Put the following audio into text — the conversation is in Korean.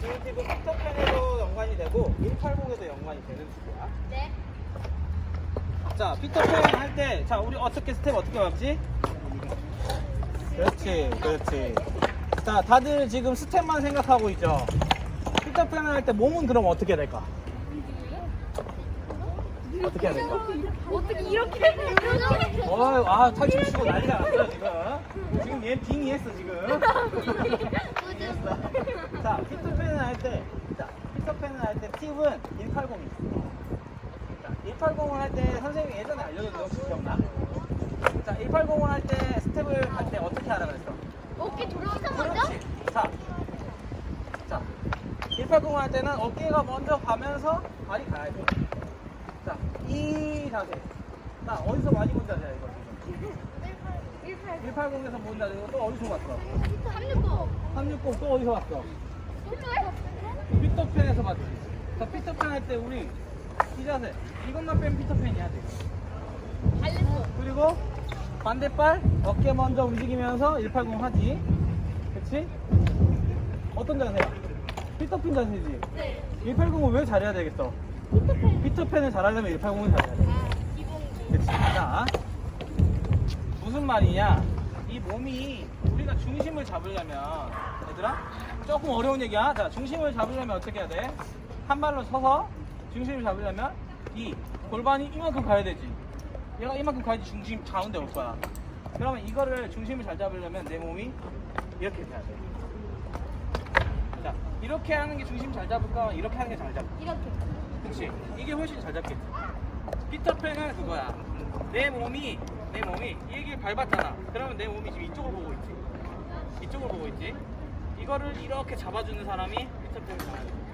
지금 피터팬에도 연관이 되고 180에도 연관이 되는 축구야. 네. 자, 피터팬 할 때, 자, 우리 어떻게 스텝 어떻게 밟지? 그렇지, 그렇지. 자, 다들 지금 스텝만 생각하고 있죠? 피터팬 할 때 몸은 그럼 어떻게 될까? 어떻게 해야 될까? 어떻게 이렇게 이렇게 어, 아, 탈출 치고 난리가 났어, 지금. 지금 얘 빙의했어, 지금. 자, 피터팬을 할 때, 자, 피터팬을 할 때 팁은 180이 자, 180을 할 때 선생님이 예전에 혹시 기억나? 자, 180을 할 때 스텝을 갈때 어떻게 하라 그랬어? 어깨 돌아서 먼저? 그렇지. 자, 자, 180을 할 때는 어깨가 먼저 가면서 발이 가야 돼. 자, 이 자세. 나 어디서 많이 본 자세야, 이거 지금. 180에서 본 자세, 이거 또 어디서 봤어? 369 360또 어디서 봤어? 피터팬에서 봤지. 자, 피터팬 할 때 우리 이 자세. 이것만 빼면 피터팬이야, 지금. 그리고 반대발 어깨 먼저 움직이면서 180 하지. 그치? 어떤 자세야? 피터팬 자세지. 네 180은 왜 잘해야 되겠어? 피터팬 피터팬을 잘하려면 180은 잘해야 돼. 아 기본 그치? 자, 무슨 말이냐? 이 몸이 우리가 중심을 잡으려면, 얘들아, 조금 어려운 얘기야. 자, 중심을 잡으려면 어떻게 해야 돼? 한 발로 서서 중심을 잡으려면 이 골반이 이만큼 가야 되지. 얘가 이만큼 가야지 중심 가운데 올 거야. 그러면 이거를 중심을 잘 잡으려면 내 몸이 이렇게 돼야 돼. 자, 이렇게 하는 게 중심 잘 잡을까? 이렇게 하는 게 잘 잡을까? 이렇게 그렇지. 이게 훨씬 잘 잡겠지. 피터팬은 그거야. 내 몸이 내 몸이 이 얘기를 밟았잖아. 그러면 내 몸이 지금 이쪽을 보고 있지. 이쪽을 보고 있지. 이거를 이렇게 잡아주는 사람이 피터팬을 잘하는 거야.